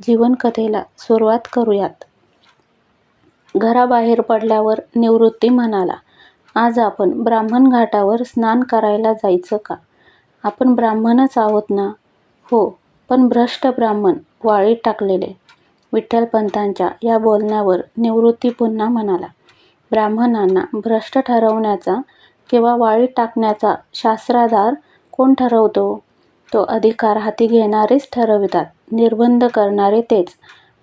जीवनकथेला सुरुवात करूयात. घराबाहेर पडल्यावर निवृत्ती म्हणाला आज आपण ब्राह्मण घाटावर स्नान करायला जायचं का? आपण ब्राह्मणच आहोत ना? हो पण भ्रष्ट ब्राह्मण वाळीत टाकलेले. विठ्ठलपंतांच्या या बोलण्यावर निवृत्ती पुन्हा म्हणाला ब्राह्मणांना भ्रष्ट ठरवण्याचा किंवा वाळीत टाकण्याचा शास्त्राधार कोण ठरवतो? तो अधिकार हाती घेणारेच ठरवितात. निर्बंध करणारे तेच.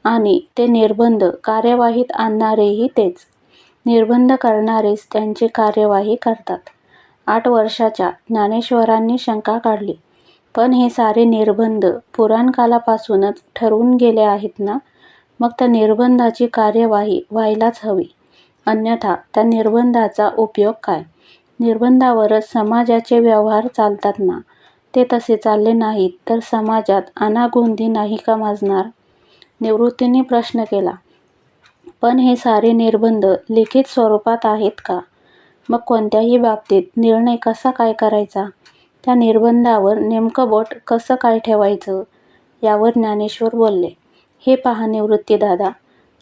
आणि ते निर्बंध कार्यवाहीत आणणारेही तेच. निर्बंध करणारेच त्यांची कार्यवाही करतात. आठ वर्षाच्या ज्ञानेश्वरांनी शंका काढली. पण हे सारे निर्बंध पुराणकालापासूनच ठरवून गेले आहेत ना? मग त्या निर्बंधाची कार्यवाही व्हायलाच हवी. अन्यथा त्या निर्बंधाचा उपयोग काय? निर्बंधावरच समाजाचे व्यवहार चालतात ना? ते तसे चालले नाहीत तर समाजात अनागोंदी नाही का माजणार? निवृत्तीने प्रश्न केला. पण हे सारे निर्बंध लिखित स्वरूपात आहेत का? मग कोणत्याही बाबतीत निर्णय कसा काय करायचा? त्या निर्बंधावर नेमकं बोट कसं काय ठेवायचं? यावर ज्ञानेश्वर बोलले. हे पहा निवृत्तीदादा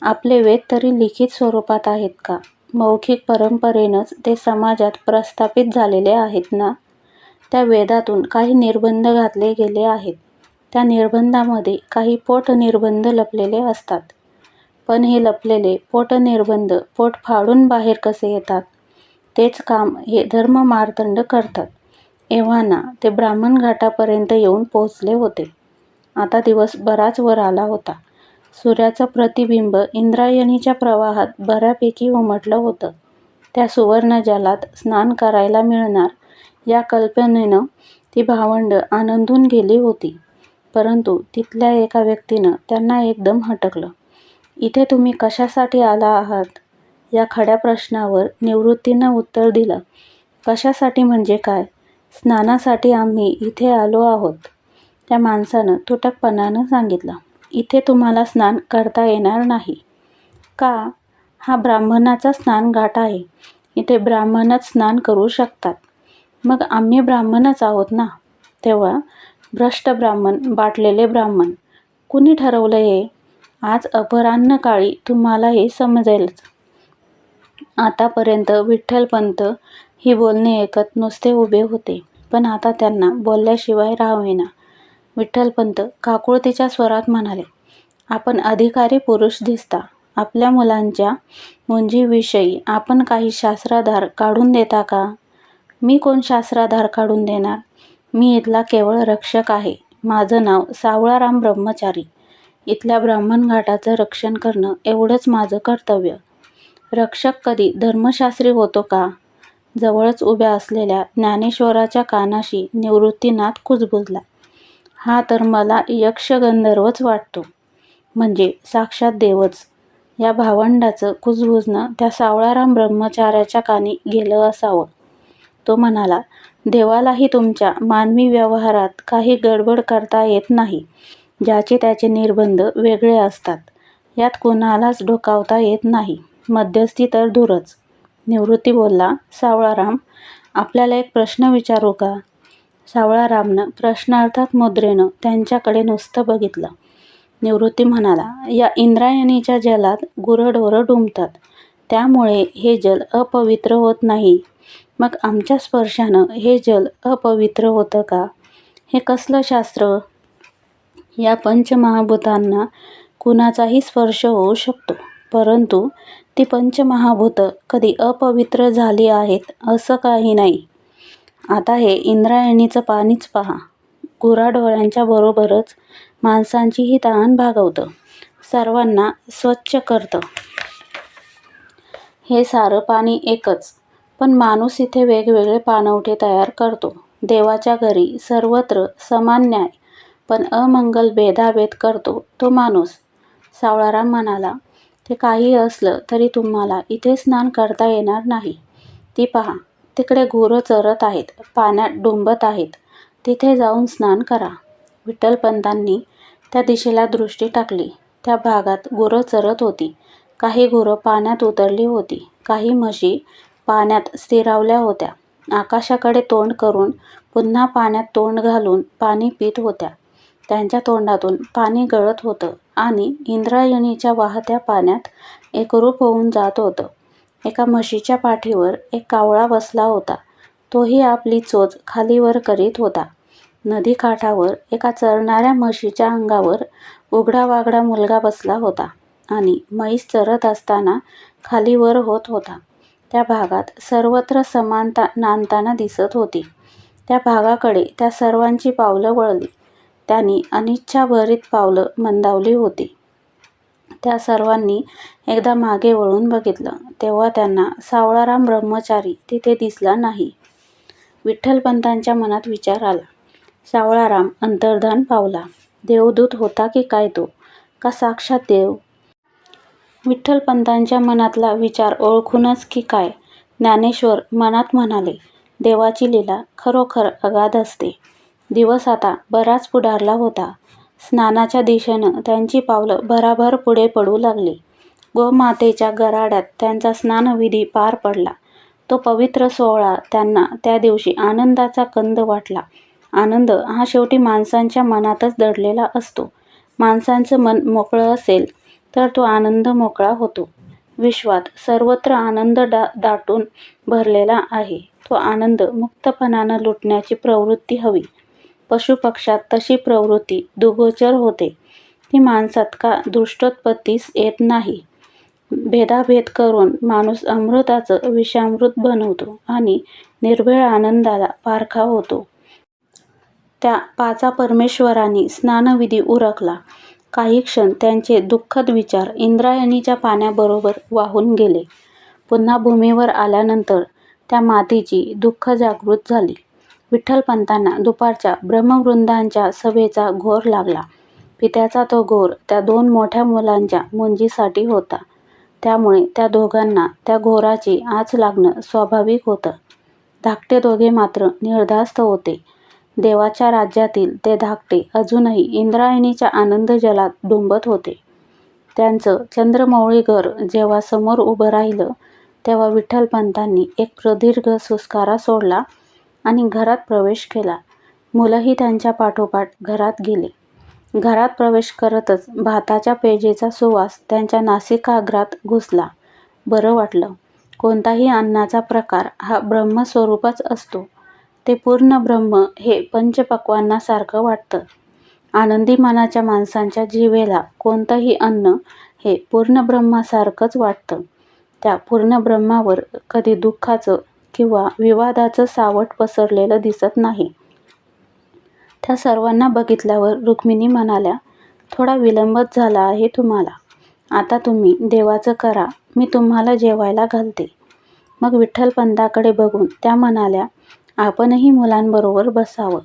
आपले वेद तरी लिखित स्वरूपात आहेत का? मौखिक परंपरेनंच ते समाजात प्रस्थापित झालेले आहेत ना? त्या वेदातून काही निर्बंध घातले गेले आहेत. त्या निर्बंधामध्ये काही पोटनिर्बंध लपलेले असतात. पण हे लपलेले पोटनिर्बंध पोट फाडून बाहेर कसे येतात? तेच काम हे धर्ममार्तंड करतात. एव्हाना ते ब्राह्मण घाटापर्यंत येऊन पोहोचले होते. आता दिवस बराच वर आला होता. सूर्याचं प्रतिबिंब इंद्रायणीच्या प्रवाहात बऱ्यापैकी उमटलं होतं. त्या सुवर्ण जलात स्नान करायला मिळणार या कल्पनेनं ती भावंडं आनंदून गेली होती. परंतु तिथल्या एका व्यक्तीनं त्यांना एकदम हटकलं. इथे तुम्ही कशासाठी आला आहात? या खड्या प्रश्नावर निवृत्तीनं उत्तर दिलं. कशासाठी म्हणजे काय? स्नानासाठी आम्ही इथे आलो आहोत. त्या माणसानं तुटकपणानं सांगितलं. इथे तुम्हाला स्नान करता येणार नाही. का? हा ब्राह्मणाचा स्नानघाट आहे. इथे ब्राह्मणच स्नान करू शकतात. मग आम्ही ब्राह्मणच आहोत ना? तेव्हा भ्रष्ट ब्राह्मण बाटलेले ब्राह्मण कुणी ठरवलं हे? आज अपराह्नकाळी तुम्हाला हे समजेलच. आतापर्यंत विठ्ठलपंत ही बोलणे ऐकत नुसते उभे होते पण आता त्यांना बोलल्याशिवाय राहावेना विठ्ठलपंत काकुळतीच्या स्वरात म्हणाले आपण अधिकारी पुरुष दिसता. आपल्या मुलांच्या मुंजीविषयी आपण काही शास्त्राधार काढून देता का? मी कोण शास्त्राधार काढून देणार? मी इथला केवळ रक्षक आहे. माझं नाव सावळाराम ब्रह्मचारी. इथल्या ब्राह्मण घाटाचं रक्षण करणं एवढंच माझं कर्तव्य. रक्षक कधी धर्मशास्त्री होतो का? जवळच उभ्या असलेल्या ज्ञानेश्वराच्या कानाशी निवृत्तीनाथ कुजबुजला. हा तर मला यक्षगंधर्वच वाटतो. म्हणजे साक्षात देवच. या भावंडाचं कुजबुजणं त्या सावळाराम ब्रह्मचाऱ्याच्या कानी गेलं असावं. तो म्हणाला देवालाही तुमच्या मानवी व्यवहारात काही गडबड करता येत नाही ज्याचे त्याचे निर्बंध वेगळे असतात. यात कुणालाच डोकावता येत नाही. मध्यस्थी तर दूरच. निवृत्ती बोलला सावळाराम आपल्याला एक प्रश्न विचारू का? सावळारामनं प्रश्नार्थक मुद्रेनं त्यांच्याकडे नुसतं बघितलं. निवृत्ती म्हणाला या इंद्रायणीच्या जलात गुरंढोरं डुंबतात. त्यामुळे हे जल अपवित्र होत नाही. मग आमच्या स्पर्शानं हे जल अपवित्र होतं का? हे कसलं शास्त्र? या पंचमहाभूतांना कुणाचाही स्पर्श होऊ शकतो परंतु ती पंचमहाभूतं कधी अपवित्र झाली आहेत असं काही नाही. आता हे इंद्रायणीचं पाणीच पहा. गुराढोरांच्या बरोबरच माणसांचीही तहान भागवतं. सर्वांना स्वच्छ करतं. हे सारं पाणी एकच. पण माणूस इथे वेगवेगळे पाणवठे तयार करतो देवाच्या घरी सर्वत्र समान न्याय पण अमंगल भेदाभेद करतो तो माणूस सावळाराम म्हणाला ते काही असलं तरी तुम्हाला इथे स्नान करता येणार नाही. ती पहा, तिकडे गुरं चरत आहेत, पाण्यात डुंबत आहेत. तिथे जाऊन स्नान करा. विठ्ठलपंतांनी त्या दिशेला दृष्टी टाकली. त्या भागात गुरं चरत होती. काही गुरं पाण्यात उतरली होती. काही म्हशी पाण्यात स्थिरावल्या होत्या. आकाशाकडे तोंड करून पुन्हा पाण्यात तोंड घालून पाणी पीत होत्या. त्यांच्या तोंडातून पाणी गळत होतं आणि इंद्रायणीच्या वाहत्या पाण्यात एकरूप होऊन जात होतं. एका म्हशीच्या पाठीवर एक कावळा बसला होता. तोही आपली चोच खालीवर करीत होता. नदीकाठावर एका चरणाऱ्या म्हशीच्या अंगावर उघडावाघडा मुलगा बसला होता आणि म्हैस चरत असताना खालीवर होत होता. त्या भागात सर्वत्र समानता नांदताना दिसत होती. त्या भागाकडे त्या सर्वांची पावलं वळली. त्यांनी अनिच्छाभरीत पावलं मंदावली होती. त्या सर्वांनी एकदा मागे वळून बघितलं, तेव्हा त्यांना सावळाराम ब्रह्मचारी तिथे दिसला नाही. विठ्ठलपंतांच्या मनात विचार आला, सावळाराम अंतर्धान पावला. देवदूत होता की काय तो? का साक्षात देव? विठ्ठलपंतांच्या मनातला विचार ओळखूनच की काय, ज्ञानेश्वर मनात म्हणाले, देवाची लीला खरोखर अगाध असते. दिवस आता बराच पुढारला होता. स्नानाच्या दिशेनं त्यांची पावलं भराभर पुढे पडू लागली. गोमातेच्या गराड्यात त्यांचा स्नानविधी पार पडला. तो पवित्र सोहळा त्यांना त्या दिवशी आनंदाचा कंद वाटला. आनंद हा शेवटी माणसांच्या मनातच दडलेला असतो. माणसाचं मन मोकळं असेल तर तो आनंद मोकळा होतो. विश्वात सर्वत्र आनंद दाटून भरलेला आहे. तो आनंद मुक्तपणानं लुटण्याची प्रवृत्ती हवी. पशुपक्षात तशी प्रवृत्ती दुगोचर होते. ती माणसात का दृष्टोत्पत्तीस येत नाही. भेदाभेद करून माणूस अमृताचं विषामृत बनवतो आणि निर्भेळ आनंदाला पारखा होतो. त्या पाचा परमेश्वरांनी स्नानविधी उरकला. काही क्षण त्यांचे दुःखद विचार इंद्रायणीच्या पाण्याबरोबर वाहून गेले. पुन्हा भूमीवर आल्यानंतर त्या मातीची दुःख जागृत झाली. विठ्ठलपंतांना दुपारच्या ब्रह्मवृंदाच्या सभेचा घोर लागला. पित्याचा तो घोर त्या दोन मोठ्या मुलांच्या मुंजीसाठी होता. त्यामुळे त्या दोघांना त्या घोराची आच लागणं स्वाभाविक होतं. धाकटे दोघे मात्र निर्धास्त होते. देवाच्या राज्यातील ते धाकटे अजूनही इंद्रायणीच्या आनंदजलात डुंबत होते. त्यांचं चंद्रमौळी घर जेव्हा समोर उभं राहिलं, तेव्हा विठ्ठलपंतांनी एक प्रदीर्घ सुस्कारा सोडला आणि घरात प्रवेश केला. मुलंही त्यांच्या पाठोपाठ घरात गेली. घरात प्रवेश करतच भाताच्या पेजेचा सुवास त्यांच्या नासिकाग्रात घुसला. बरं वाटलं. कोणताही अन्नाचा प्रकार हा ब्रह्मस्वरूपच असतो. ते पूर्ण ब्रह्म हे पंचपक्वान्नासारखं वाटतं. आनंदी मनाच्या माणसाच्या जिभेला कोणतंही अन्न हे पूर्णब्रह्मासारखंच वाटतं. त्या पूर्णब्रह्मावर कधी दुःखाचं किंवा विवादाचं सावट पसरलेलं दिसत नाही. त्या सर्वांना बघितल्यावर रुक्मिणी म्हणाल्या, थोडा विलंबच झाला आहे तुम्हाला. आता तुम्ही देवाचं करा, मी तुम्हाला जेवायला घालते. मग विठ्ठलपंतांकडे बघून त्या म्हणाल्या, आपणही मुलांबरोबर बसावं.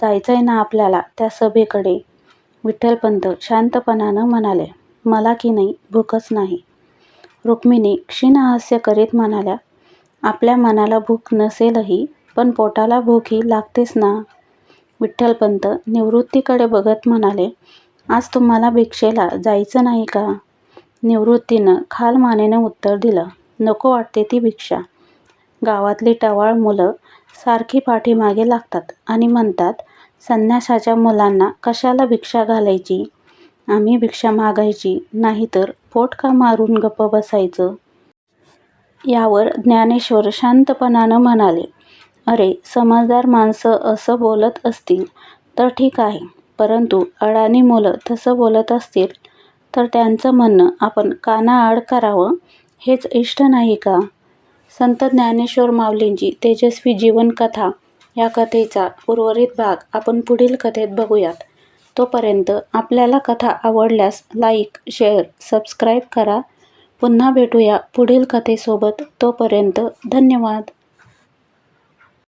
जायचंय ना आपल्याला त्या सभेकडे? विठ्ठलपंत शांतपणानं म्हणाले, मला की नाही भूकच नाही. रुक्मिणी क्षीण हास्य करीत म्हणाल्या, आपल्या मनाला भूक नसेलही, पण पोटाला भूक ही लागतेच ना? विठ्ठलपंत निवृत्तीकडे बघत म्हणाले, आज तुम्हाला भिक्षेला जायचं नाही का? निवृत्तीनं खालमानेनं उत्तर दिलं, नको वाटते ती भिक्षा. गावातली टवाळ मुलं सारखी पाठीमागे लागतात आणि म्हणतात, संन्याशाच्या मुलांना कशाला भिक्षा घालायची? आम्ही भिक्षा मागायची, नाहीतर पोट का मारून गप्प बसायचं? यावर ज्ञानेश्वर शांतपणानं म्हणाले, अरे, समजदार माणसं असं बोलत असतील तर ठीक आहे, परंतु अडाणी मुलं तसं बोलत असतील तर त्यांचं म्हणणं आपण कानाआड करावं, हेच इष्ट नाही का? संत ज्ञानेश्वर माऊलींची तेजस्वी जीवनकथा या कथेचा उर्वरित भाग आपण पुढील कथेत बघूयात. तोपर्यंत आपल्याला कथा आवडल्यास लाईक, शेअर, सबस्क्राईब करा. पुन्हा भेटूया पुढील कथेसोबत. तोपर्यंत धन्यवाद.